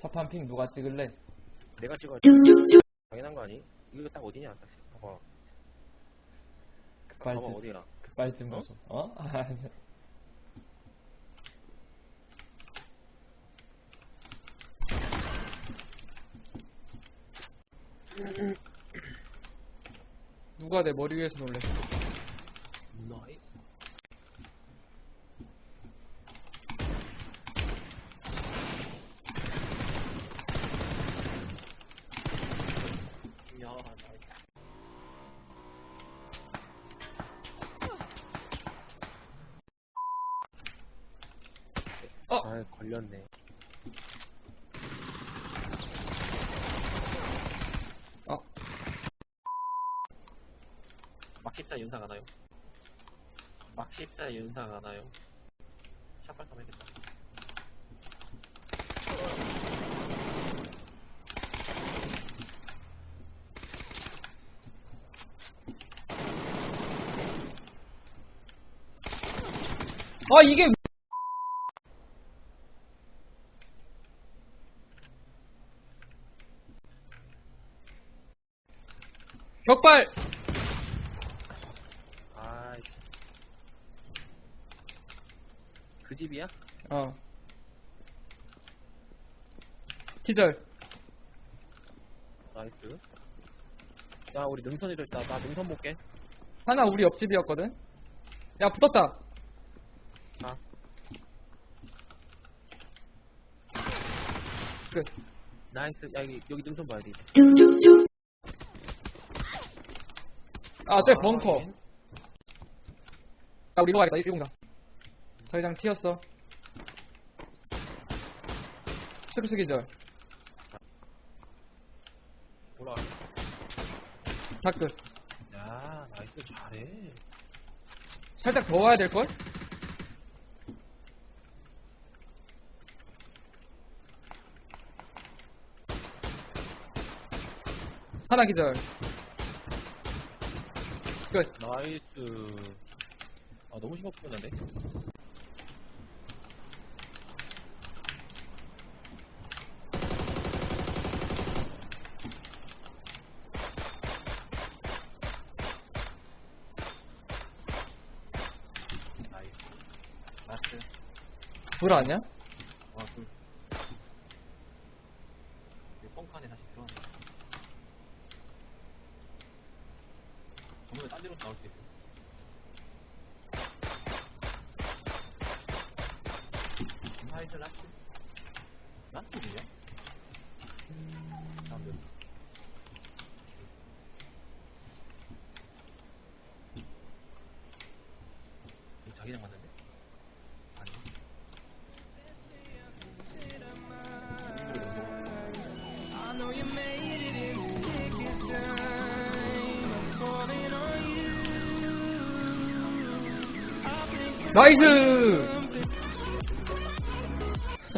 첫판 핑 누가 찍을래? 내가 찍어야 당연한 거 아니? 이거 딱 어디냐? 딱 봐봐. 봐봐 급발진 어디야? 급발진 모습 어? 아니야 누가 내 머리 위에서 놀래 나이스. 어! 아, 걸렸네. 어막14 연상 하나요? 막14 연상 하나요? 샷발 좀 해야겠다. 아 이게 격발 아이. 그 집이야? 어 기절 나이스. 야, 우리 능선이도 있다. 나 능선 볼게. 하나 우리 옆집이었거든 야 붙었다 아. 끝 나이스. 야, 여기, 여기 능선 봐야 돼. 이제. 아, 저 아, 벙커. 예. 야, 우리 이로 가겠다, 1공장. 자기장 튀었어. 스크스 기절. 올라가. 다 끝. 야, 나이스. 잘해. 살짝 더 와야 될걸? 하나 기절. 끝. 나이스. 아, 너무 끝났네. 나이스. 나이스. 불 아니야? 아, 그. 이 뻥칸에 다시 들어왔네. 정말 딴 데로 나올 수 있어. 하이즈 라스? 라스이야? 이거 자기장 맞는데? ライ